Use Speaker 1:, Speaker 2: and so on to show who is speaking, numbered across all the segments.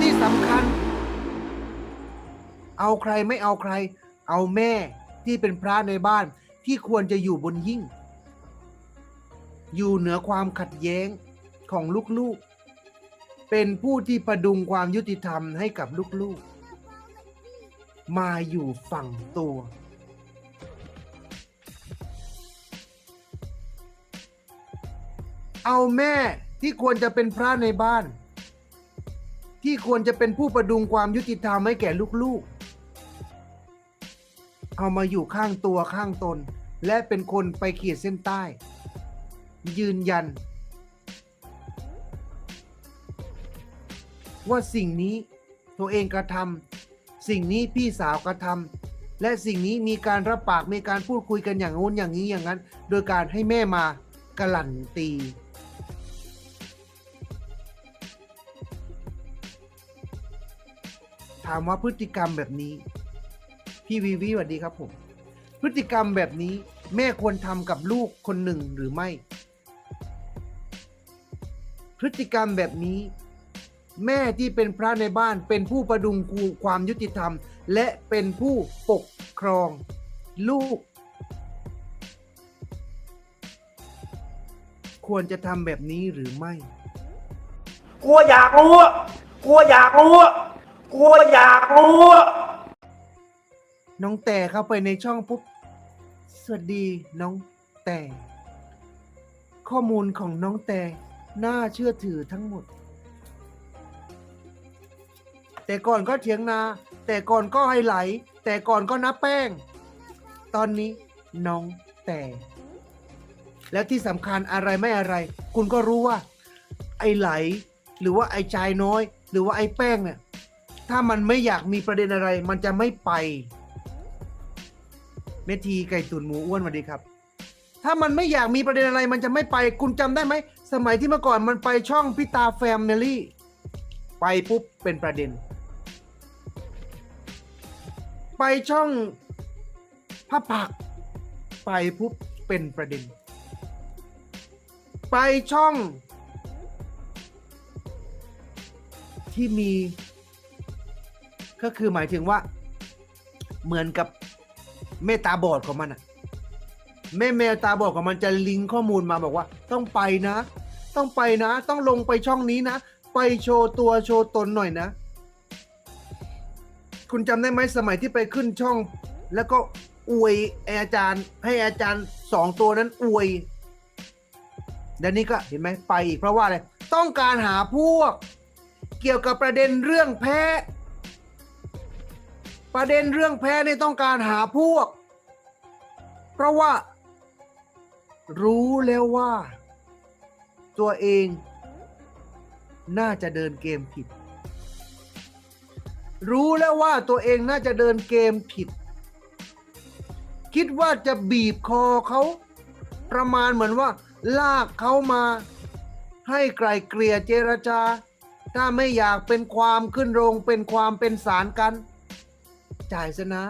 Speaker 1: ที่สำคัญ เอาใครไม่เอาใคร เอาแม่ที่เป็นพระในบ้านที่ควรจะอยู่บนยิ่ง อยู่เหนือความขัดแย้งของลูกๆ เป็นผู้ที่ประดุงความยุติธรรมให้กับลูกๆ มาอยู่ฝั่งตัว เอาแม่ที่ควรจะเป็นพระในบ้าน ที่ควรจะเป็นผู้ประดุงความยุติธรรมให้แก่ลูกๆ เอามาอยู่ข้างตัวข้างตน และเป็นคนไปขีดเส้นใต้ ยืนยัน ว่าสิ่งนี้ตัวเองกระทำสิ่งนี้พี่สาวกระทำและสิ่งนี้มีการรับปากมีการพูดคุยกันอย่างงู้นอย่างนี้อย่างนั้น โดยการให้แม่มากลั่นตี ถามว่าพฤติกรรมแบบนี้ พี่วีวีสวัสดีครับผม พฤติกรรมแบบนี้ แม่ควรทำกับลูกคนหนึ่งหรือไม่ พฤติกรรมแบบนี้ แม่ที่เป็นพระในบ้านเป็นผู้ประดุงความยุติธรรม และเป็นผู้ปกครองลูก ควรจะทำแบบนี้หรือไม่
Speaker 2: กลัวอยากรู้ กลัวอยากรู้ กลัวอยากรู้อะ
Speaker 1: น้องแต่เข้าไปในช่องปุ๊บ สวัสดีน้องแต่ ข้อมูลของน้องแต่น่าเชื่อถือทั้งหมด แต่ก่อนก็เถียงนา แต่ก่อนก็ไฮไหล แต่ก่อนก็นับแป้ง ตอนนี้น้องแต่ แล้วที่สำคัญอะไรไม่อะไร คุณก็รู้ว่า ไอ้ไหล หรือว่าไอ้ชายน้อย หรือว่าไอ้แป้งเนี่ย ถ้ามันไม่อยากมีประเด็นอะไร มันจะไม่ไป เมทีไก่ตุนหมูอ้วนสวัสดีครับ ถ้ามันไม่อยากมีประเด็นอะไร มันจะไม่ไป คุณจำได้ไหม สมัยที่เมื่อก่อนมันไปช่องพิตาแฟมเลี่ ไปปุ๊บเป็นประเด็น ไปช่องพระผัก ไปปุ๊บเป็นประเด็น ไปช่องที่มี ก็คือหมายถึงว่า เหมือนกับเมตาบอดของมันอะแม่เมตตาบอดของมันจะลิงก์ข้อมูลมาบอกว่า ต้องไปนะ ต้องไปนะ ต้องลงไปช่องนี้นะ ไปโชว์ตัวโชว์ตนหน่อยนะ คุณจำได้ไหมสมัยที่ไปขึ้นช่อง แล้วก็อวยอาจารย์ให้อาจารย์สองตัวนั้นอวยเดี๋ยวนี้ก็เห็นไหมไปอีกเพราะว่าอะไร ต้องการหาพวก เกี่ยวกับประเด็นเรื่องแพ้ ประเด็นเรื่องแพ้นี่ต้องการหาพวก เพราะว่า รู้แล้วว่า ตัวเอง น่าจะเดินเกมผิด รู้แล้วว่าตัวเองน่าจะเดินเกมผิด คิดว่าจะบีบคอเขาประมาณเหมือนว่า ลากเขามา ให้ไกลเกลี่ยเจรจา ถ้าไม่อยากเป็นความขึ้นโรงเป็นความเป็นสารกัน จ่ายซะนะ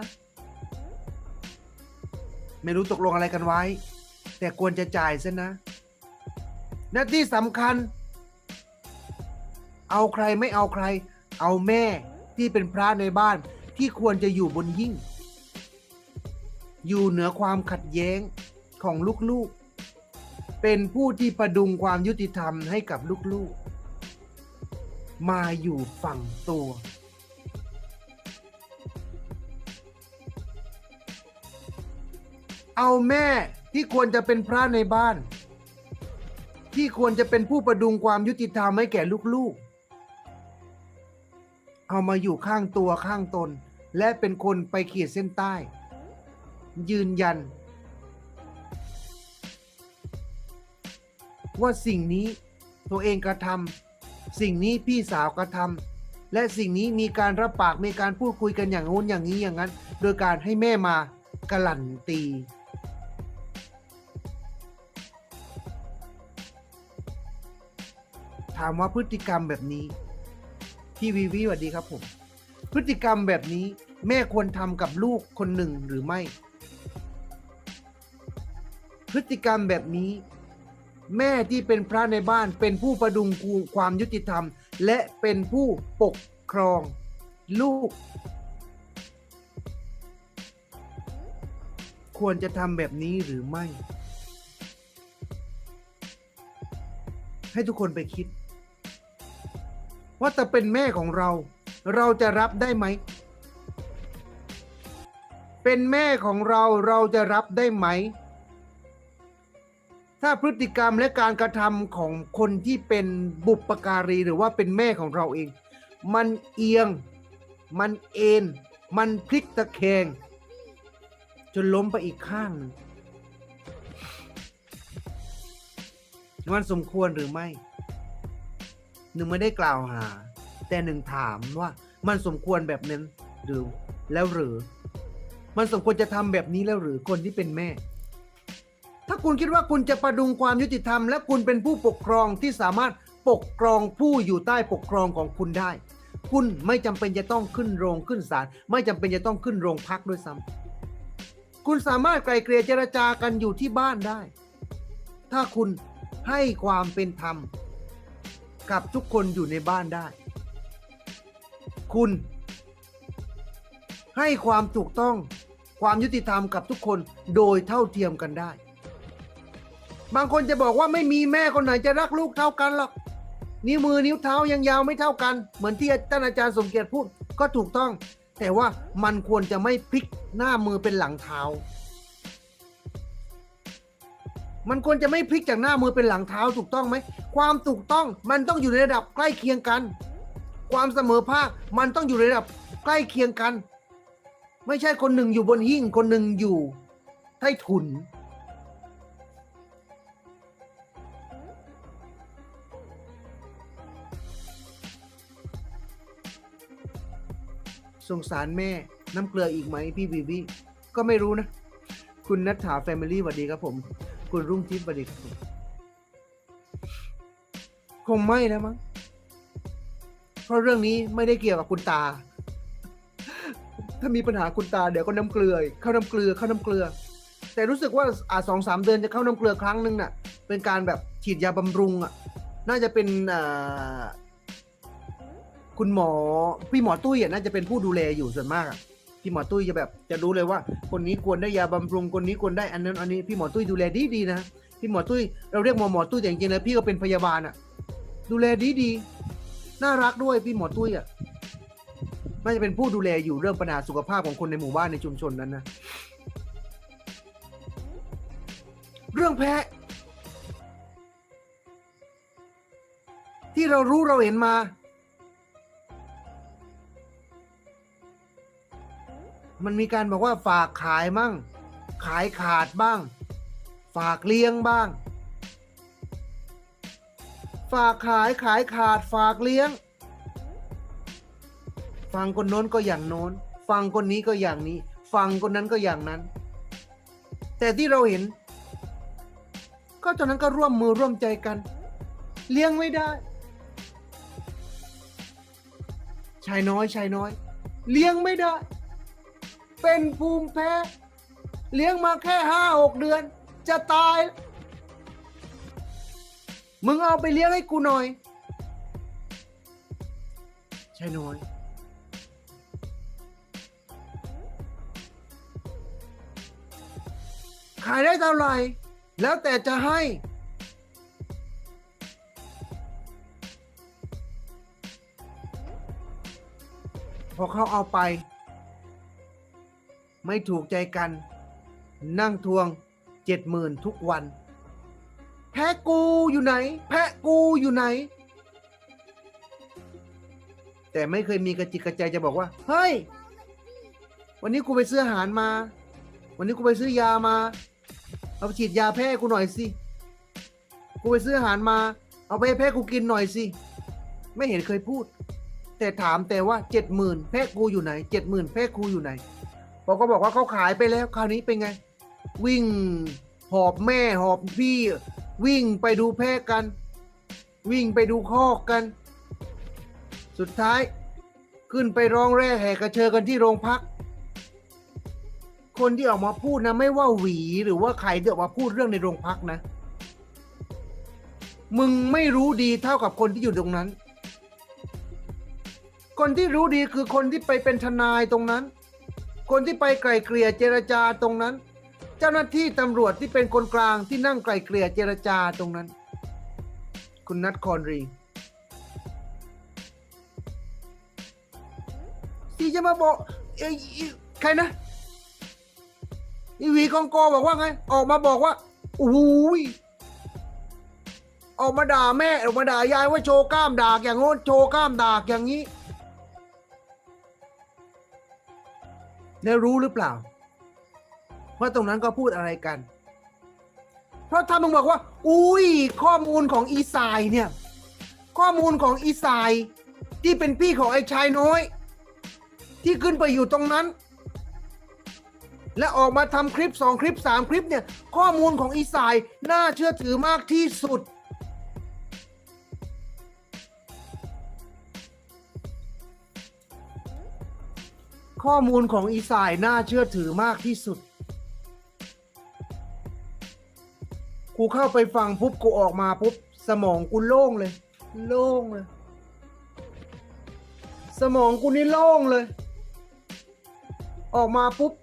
Speaker 1: ไม่รู้ตกลงอะไรกันไว้ แต่ควรจะจ่ายซะนะและที่สำคัญ เอาใครไม่เอาใคร เอาแม่ที่เป็นพระในบ้านที่ควรจะอยู่บนยิ่ง อยู่เหนือความขัดแย้งของลูกๆ เป็นผู้ที่ประดุงความยุติธรรมให้กับลูกๆ มาอยู่ฝั่งตัว เอาแม่ที่ควรจะเป็นพระในบ้าน ที่ควรจะเป็นผู้ประดุงความยุติธรรมให้แก่ลูกๆ เอามาอยู่ข้างตัวข้างตน และเป็นคนไปขีดเส้นใต้ ยืนยัน ว่าสิ่งนี้ตัวเองกระทำสิ่งนี้พี่สาวกระทำและสิ่งนี้มีการรับปากมีการพูดคุยกันอย่างงู้นอย่างนี้อย่างนั้น โดยการให้แม่มากลั่นตี ถามว่าพฤติกรรมแบบนี้ พี่วีวีสวัสดีครับผม พฤติกรรมแบบนี้ แม่ควรทำกับลูกคนหนึ่งหรือไม่ พฤติกรรมแบบนี้ แม่ที่เป็นพระในบ้านเป็นผู้ประดุงความยุติธรรม และเป็นผู้ปกครองลูก ควรจะทำแบบนี้หรือไม่ ให้ทุกคนไปคิด ว่าแต่เป็นแม่ของเรา เราจะรับได้ไหม เป็นแม่ของเราเราจะรับได้ไหม ถ้าพฤติกรรมและการกระทำของคนที่เป็นบุปการีหรือว่าเป็นแม่ของเราเอง มันเอียง มันเอ็นมันพลิกตะแคง จนล้มไปอีกข้างหนึ่งมันสมควรหรือไม่ หนึ่งไม่ได้กล่าวหา แต่หนึ่งถามว่ามันสมควรแบบนั้นหรือแล้วหรือ มันสมควรจะทำแบบนี้แล้วหรือคนที่เป็นแม่ ถ้าคุณคิดว่าคุณจะประดุงความยุติธรรม และคุณเป็นผู้ปกครองที่สามารถปกครองผู้อยู่ใต้ปกครองของคุณได้ คุณไม่จำเป็นจะต้องขึ้นโรงขึ้นศาลไม่จำเป็นจะต้องขึ้นโรงพักด้วยซ้ำคุณสามารถไกลเกลี่ยเจรจากันอยู่ที่บ้านได้ ถ้าคุณให้ความเป็นธรรม กับทุกคนอยู่ในบ้านได้ คุณ ให้ความถูกต้องความยุติธรรมกับทุกคนโดยเท่าเทียมกันได้ บางคนจะบอกว่าไม่มีแม่คนไหนจะรักลูกเท่ากันหรอก นิ้วมือนิ้วเท้ายังยาวไม่เท่ากัน เหมือนที่ท่านอาจารย์สมเกียรติพูดก็ถูกต้อง แต่ว่ามันควรจะไม่พลิกหน้ามือเป็นหลังเท้า มันควรจะไม่พลิกจากหน้ามือเป็นหลังเท้าถูกต้องไหม ความถูกต้องมันต้องอยู่ในระดับใกล้เคียงกัน ความเสมอภาคมันต้องอยู่ในระดับใกล้เคียงกัน ไม่ใช่คนหนึ่งอยู่บนหิ้งคนหนึ่งอยู่ใต้ถุน สงสารแม่น้ำเกลืออีกไหมพี่บีบีก็ไม่รู้นะ คุณนัทถาแฟมิลี่สวัสดีครับผม คุณรุ่งทิพย์สวัสดีครับผมคงไม่แล้วมั้งเพราะเรื่องนี้ไม่ได้เกี่ยวกับคุณตา ถ้ามีปัญหาคุณตาเดี๋ยวก็น้ำเกลือเข้าน้ำเกลือเข้าน้ำเกลือ แต่รู้สึกว่าอาสองสามเดือนจะเข้าน้ำเกลือครั้งหนึ่งน่ะ เป็นการแบบฉีดยาบำรุงอะ น่าจะเป็นอ่าคุณหมอพี่หมอตุ้ยอะน่าจะเป็นผู้ดูแลอยู่ส่วนมากอะ พี่หมอตุ้ยจะแบบจะรู้เลยว่า คนนี้ควรได้ยาบำรุงคนนี้ควรได้อันนั้นอันนี้พี่หมอตุ้ยดูแลดีดีนะพี่หมอตุ้ยเราเรียกหมอหมอตุ้ยแต่จริงๆแล้วพี่ก็เป็นพยาบาลอะดูแลดีดีน่ารักด้วยพี่หมอตุ้ยอะน่าจะเป็นผู้ดูแลอยู่เรื่องปัญหาสุขภาพของคนในหมู่บ้านในชุมชนนั้นนะเรื่องแพะที่เรารู้เราเห็นมา มันมีการบอกว่าฝากขายมั่ง ขายขาดบ้าง ฝากเลี้ยงบ้าง ฝากขายขายขาดฝากเลี้ยง ฟังคนโน้นก็อย่างโน้น ฟังคนนี้ก็อย่างนี้ ฟังคนนั้นก็อย่างนั้น แต่ที่เราเห็น ก็ตอนนั้นก็ร่วมมือร่วมใจกัน เลี้ยงไม่ได้ ชายน้อยชายน้อย เลี้ยงไม่ได้ เป็นภูมิแพ้ เลี้ยงมาแค่ห้าหกเดือน จะตาย มึงเอาไปเลี้ยงให้กูหน่อย ใชายน้อย ขายได้เท่าไหร่ แล้วแต่จะให้พอเขาเอาไป ไม่ถูกใจกัน นั่งทวงเจ็ดหมื่นทุกวัน แพะกูอยู่ไหน แพะกูอยู่ไหน แต่ไม่เคยมีกระจิกกระใจจะบอกว่า เฮ้ย วันนี้กูไปซื้ออาหารมา วันนี้กูไปซื้อยามา เอาไปฉีดยาแพ้กูหน่อยสิ กูไปซื้ออาหารมา เอาไปให้แพ้กูกินหน่อยสิ ไม่เห็นเคยพูดแต่ถามแต่ว่าเจ็ดหมื่นแพ้กูอยู่ไหนเจ็ดหมื่นแพ้กูอยู่ไหน พอก็บอกว่าเขาขายไปแล้วคราวนี้เป็นไง วิ่งหอบแม่หอบพี่ วิ่งไปดูแพ้กัน วิ่งไปดูคอกกัน สุดท้ายขึ้นไปร้องแร่แห่กระเชอกันที่โรงพัก คนที่ออกมาพูดนะ ไม่ว่าหวีหรือว่าใครที่ออกมาพูดเรื่องในโรงพักนะ มึงไม่รู้ดีเท่ากับคนที่อยู่ตรงนั้น คนที่รู้ดีคือคนที่ไปเป็นทนายตรงนั้น คนที่ไปไกลเกลี่ยเจรจาตรงนั้น เจ้าหน้าที่ตำรวจที่เป็นคนกลางที่นั่งไกลเกลี่ยเจรจาตรงนั้น คุณนัทคอนรีที่จะมาบอกเอ้ใครนะอีวีกองโกบอกว่าไง ออกมาบอกว่าโอ้ยออกมาด่าแม่ออกมาด่ายายว่าโชว์กล้ามด่าอย่างโน้นโชว์กล้ามด่าอย่างนี้ แล้รู้หรือเปล่า ว่าตรงนั้นก็พูดอะไรกัน เพราะถ้ามึงบอกว่า อุ้ยข้อมูลของอีสายเนี่ย ข้อมูลของอีสายที่เป็นพี่ของไอ้ชายน้อย ที่ขึ้นไปอยู่ตรงนั้น และออกมาทำคลิปสองคลิปสามคลิปเนี่ย ข้อมูลของอีสายน่าเชื่อถือมากที่สุด ข้อมูลของอีสายน่าเชื่อถือมากที่สุด กูเข้าไปฟังปุ๊บกูออกมาปุ๊บสมองกูโล่งเลย โล่งเลย สมองกูนี่โล่งเลย ออกมาปุ๊บ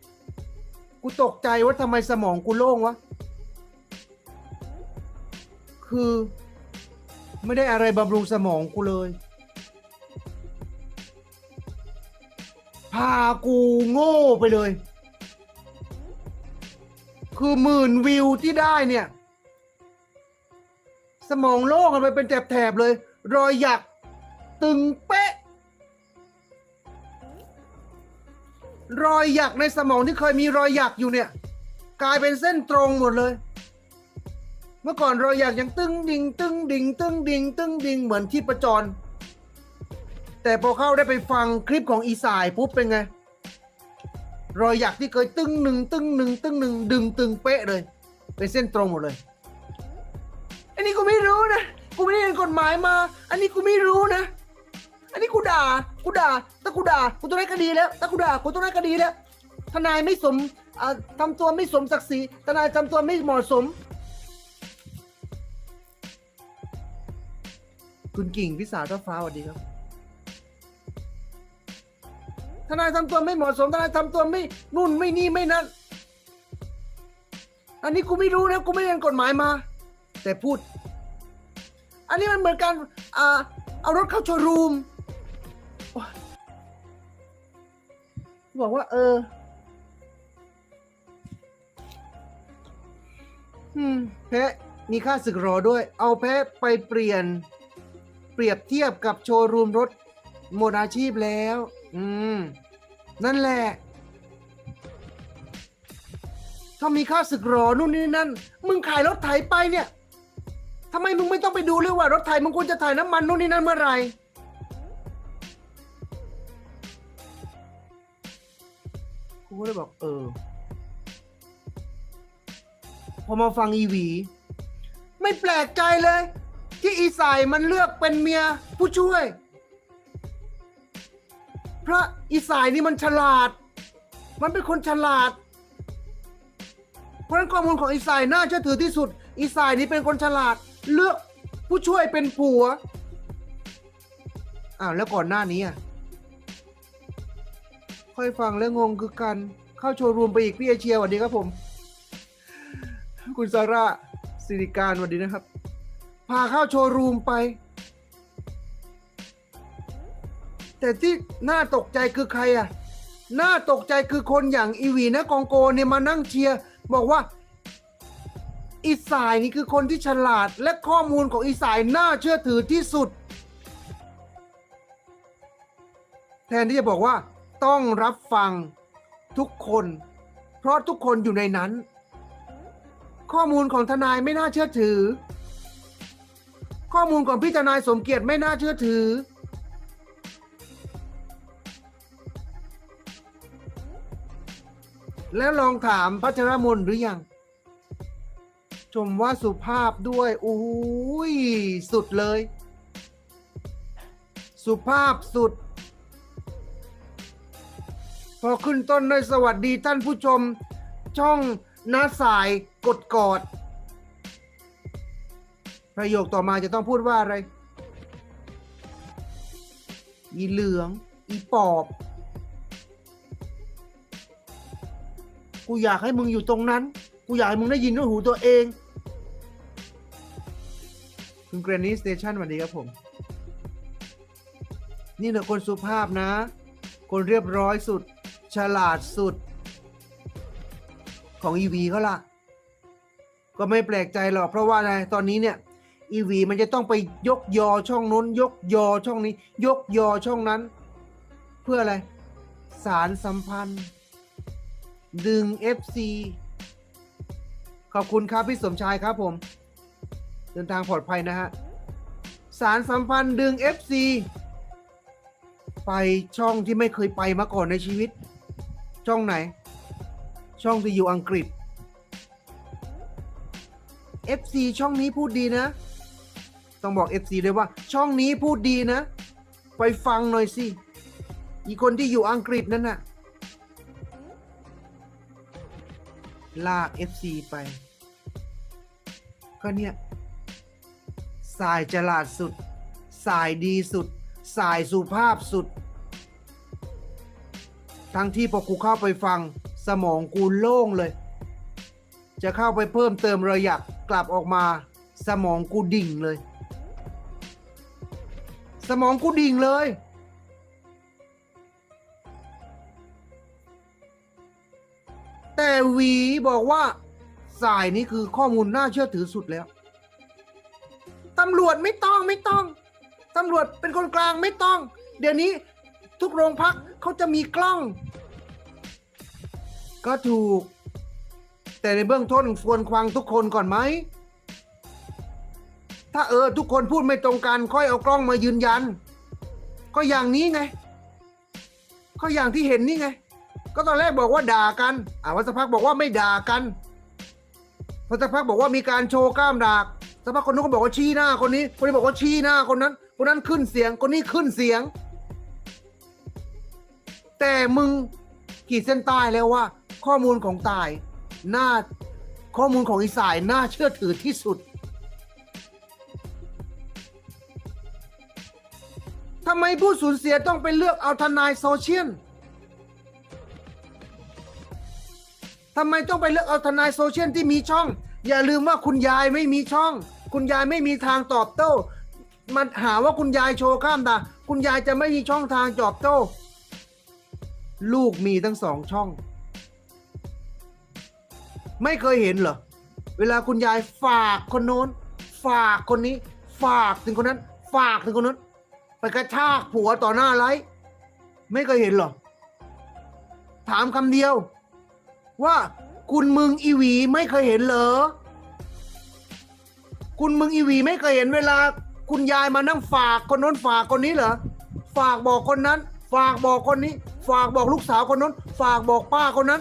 Speaker 1: กูตกใจว่าทำไมสมองกูโล่งวะ คือ ไม่ได้อะไรบำรุงสมองกูเลย พากูโง่ไปเลย คือหมื่นวิวที่ได้เนี่ย สมองโล่งกันไปเป็นแถบๆเลย รอยหยักตึงเป๊ะ รอยหยักในสมองที่เคยมีรอยหยักอยู่เนี่ย กลายเป็นเส้นตรงหมดเลย เมื่อก่อนรอยหยักยังตึงดิงตึงดิงตึงดิงตึงดิงเหมือนที่ประจร แต่พอเข้าได้ไปฟังคลิปของอีสายปุ๊บเป็นไง รอยหยักที่เคยตึงหนึ่งตึงหนึ่งตึงหนึ่งดึงตึงเป๊ะเลย เป็นเส้นตรงหมดเลย อันนี้กูไม่รู้นะ กูไม่ได้เรียนกฎหมายมา อันนี้กูไม่รู้นะ อันนี้กูด่า กูด่าถ้ากูด่ากูต้องได้คดีแล้วถ้ากูด่ากูต้องได้คดีแล้ว ทนายไม่สมอ่าทำตัวไม่สมศักดิ์ศรี ทนายทำตัวไม่เหมาะสม คุณกิ่งพิสารท้าฟ้าสวัสดีครับ ทนายทำตัวไม่เหมาะสมทนายทำตัวไม่นู่นไม่นี่ไม่นั่น อันนี้กูไม่รู้นะกูไม่เรียนกฎหมายมา แต่พูด อันนี้มันเหมือนกันอ่าเอารถเข้าโชว์รูมบอกว่า เอออืมแพะมีค่าศึกรอด้วย เอาแพะไปเปลี่ยน เปรียบเทียบกับโชว์รูมรถหมดอาชีพแล้ว อืม นั่นแหละ ถ้ามีค่าศึกรอนู่นนี่นั่น มึงขายรถไถไปเนี่ยทำไมมึงไม่ต้องไปดูเลยว่ารถไถมึงควรจะถ่ายน้ำมันนู่นนี่นั่นเมื่อไหร่ กูก็เลยบอกเออ พอมาฟังอีหวี ไม่แปลกใจเลย ที่อีสายมันเลือกเป็นเมียผู้ช่วย พระอีสายนี่มันฉลาด มันเป็นคนฉลาด เพราะฉะนั้นข้อมูลของอีสายน่าเชื่อถือที่สุด อีสายนี่เป็นคนฉลาด เลือกผู้ช่วยเป็นผัว อ้าวแล้วก่อนหน้านี้อะค่อยฟังแล้วงงคือกัน เข้าโชว์รูมไปอีกพี่เอเชียสวัสดีครับผม คุณซาร่าสิริการสวัสดีนะครับ พาเข้าโชว์รูมไป แต่ที่น่าตกใจคือใครอะ น่าตกใจคือคนอย่างอีวีนะกองโกเนี่ยมานั่งเชียร์บอกว่า อีสายนี่คือคนที่ฉลาดและข้อมูลของอีสายน่าเชื่อถือที่สุด แทนที่จะบอกว่าต้องรับฟังทุกคน เพราะทุกคนอยู่ในนั้น ข้อมูลของทนายไม่น่าเชื่อถือ ข้อมูลของพี่ทนายสมเกียรติไม่น่าเชื่อถือ แล้วลองถามพัชรมนหรือยัง ชมว่าสุภาพด้วยอุ้ยสุดเลย สุภาพสุด พอขึ้นต้นด้วยสวัสดีท่านผู้ชม ช่องน้าสายกดกอด ประโยคต่อมาจะต้องพูดว่าอะไร อีเหลือง อีปอบ กูอยากให้มึงอยู่ตรงนั้น กูอยากให้มึงได้ยินด้วยหูตัวเอง คุณเกรนนี่สเตชันสวัสดีครับผม นี่นะคนสุภาพนะ คนเรียบร้อยสุด ฉลาดสุด ของ EV เขาล่ะ ก็ไม่แปลกใจหรอกเพราะว่าอะไรตอนนี้เนี่ย EV มันจะต้องไปยกยอช่องนู้น ยกยอช่องนี้ ยกยอช่องนั้น เพื่ออะไร สารสัมพันธ์ ดึง FC ขอบคุณครับพี่สมชายครับผม เดินทางปลอดภัยนะฮะ สารสัมพันธ์ดึง FC ไปช่องที่ไม่เคยไปมาก่อนในชีวิต ช่องไหน ช่องที่อยู่อังกฤษ FC ช่องนี้พูดดีนะ ต้องบอก FC เลยว่า ช่องนี้พูดดีนะ ไปฟังหน่อยสิ อีกคนที่อยู่อังกฤษนั่นน่ะ ลาก FC ไป ก็เนี่ย สายฉลาดสุด สายดีสุด สายสุภาพสุด ทั้งที่พอกูเข้าไปฟังสมองกูโล่งเลย จะเข้าไปเพิ่มเติมระยับกลับออกมา สมองกูดิ่งเลย สมองกูดิ่งเลย วีบอกว่าสายนี้คือข้อมูลน่าเชื่อถือสุดแล้ว ตำรวจไม่ต้องไม่ต้อง ตำรวจเป็นคนกลางไม่ต้อง เดี๋ยวนี้ทุกโรงพักเขาจะมีกล้อง ก็ถูก แต่ในเบื้องต้นควรควังทุกคนก่อนไหม ถ้าเออทุกคนพูดไม่ตรงกัน ค่อยเอากล้องมายืนยัน ก็อย่างนี้ไง ก็อย่างที่เห็นนี่ไง ก็ตอนแรกบอกว่าด่ากัน อ่าวัสักพักบอกว่าไม่ด่ากันพอสักพักบอกว่ามีการโชว์กล้ามดากสักพักคนนู้นก็บอกว่าชี้หน้าคนนี้ คนนี้บอกว่าชี้หน้าคนนั้น คนนั้นขึ้นเสียง คนนี้ขึ้นเสียง แต่มึงขีดเส้นใต้แล้วว่า ข้อมูลของตายน่าข้อมูลของอีสายน่าเชื่อถือที่สุด ทำไมผู้สูญเสียต้องไปเลือกเอาทนายโซเชียล ทำไมต้องไปเลือกเอาทนายโซเชียลที่มีช่อง อย่าลืมว่าคุณยายไม่มีช่อง คุณยายไม่มีทางตอบโต้มันหาว่าคุณยายโชว์ข้ามตาคุณยายจะไม่มีช่องทางตอบโต้ ลูกมีทั้งสองช่อง ไม่เคยเห็นเหรอ เวลาคุณยายฝากคนโน้น ฝากคนนี้ ฝากถึงคนนั้น ฝากถึงคนนั้น ไปกระชากผัวต่อหน้าไลฟ์ไม่เคยเห็นเหรอ ถามคำเดียว ว่า คุณมึงอีหวีไม่เคยเห็นเหรอ คุณมึงอีหวีไม่เคยเห็นเวลา คุณยายมานั่งฝากคนโน้นฝากคนนี้เหรอ ฝากบอกคนนั้น ฝากบอกคนนี้ ฝากบอกลูกสาวคนน้น ฝากบอกป้าคนนั้น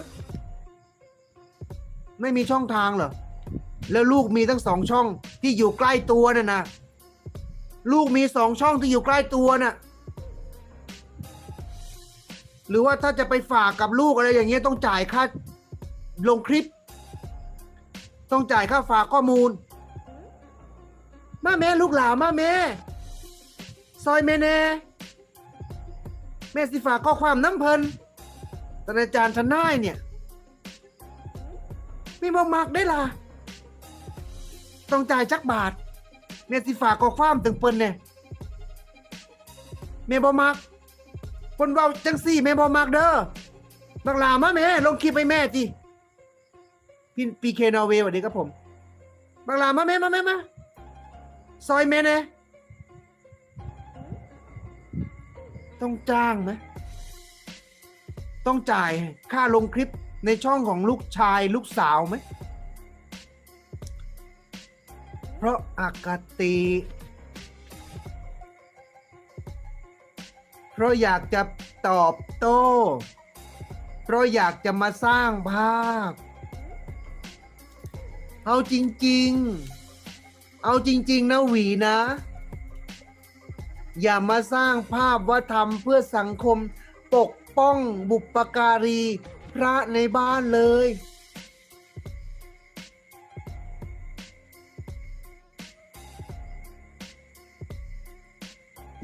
Speaker 1: ไม่มีช่องทางเหรอ แล้วลูกมีทั้งสองช่องที่อยู่ใกล้ตัวน่ะนะ ลูกมีสองช่องที่อยู่ใกล้ตัวน่ะหรือว่าถ้าจะไปฝากกับลูกอะไรอย่างเงี้ยต้องจ่ายค่า ลงคลิป ต้องจ่ายค่าฝากข้อมูล มาแม่ลูกหลานมาแม่ ซอยแม่แน่แม่สิฝากข้อความน้ำเพลินแต่อาจารย์ทนายเนี่ยมีบ่มักได้ล่ะ ต้องจ่ายจักบาท แม่สิฝากข้อความถึงเปิ้นเนี่ยแม่บ่มักเปิ้นเว้าจังสี่แม่บ่มักเด้อบักหลามาแม่ลงคลิปให้แม่จิ พี่พีเคนอร์เวย์สวัสดีครับผมบักหลามาแม่มาแม่มาซอยแม่แน่ต้องจ้างไหมต้องจ่ายค่าลงคลิปในช่องของลูกชายลูกสาวไหม เพราะอากติ เพราะอยากจะตอบโต้ เพราะอยากจะมาสร้างภาพ เอาจริง ๆ เอาจริง ๆ นะหวีนะ อย่ามาสร้างภาพว่าทำเพื่อสังคมปกป้องบุปการีพระในบ้านเลย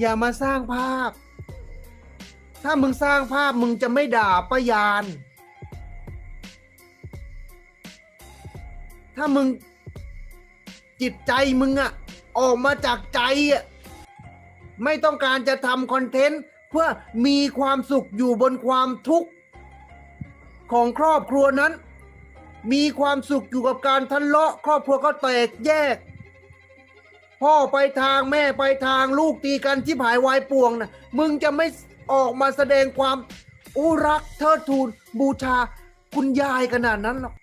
Speaker 1: อย่ามาสร้างภาพ ถ้ามึงสร้างภาพมึงจะไม่ด่าป้ายาน ถ้ามึงจิตใจมึงอะออกมาจากใจอะไม่ต้องการจะทำคอนเทนต์ เพื่อมีความสุขอยู่บนความทุกข์ของครอบครัวนั้น มีความสุขอยู่กับการทะเลาะ ครอบครัวก็แตกแยก พ่อไปทางแม่ไปทางลูกตีกันที่ผายวายป่วงนะมึงจะไม่ออกมาแสดงความอุรักเทิดทูนบูชาคุณยายขนาดนั้นหรอก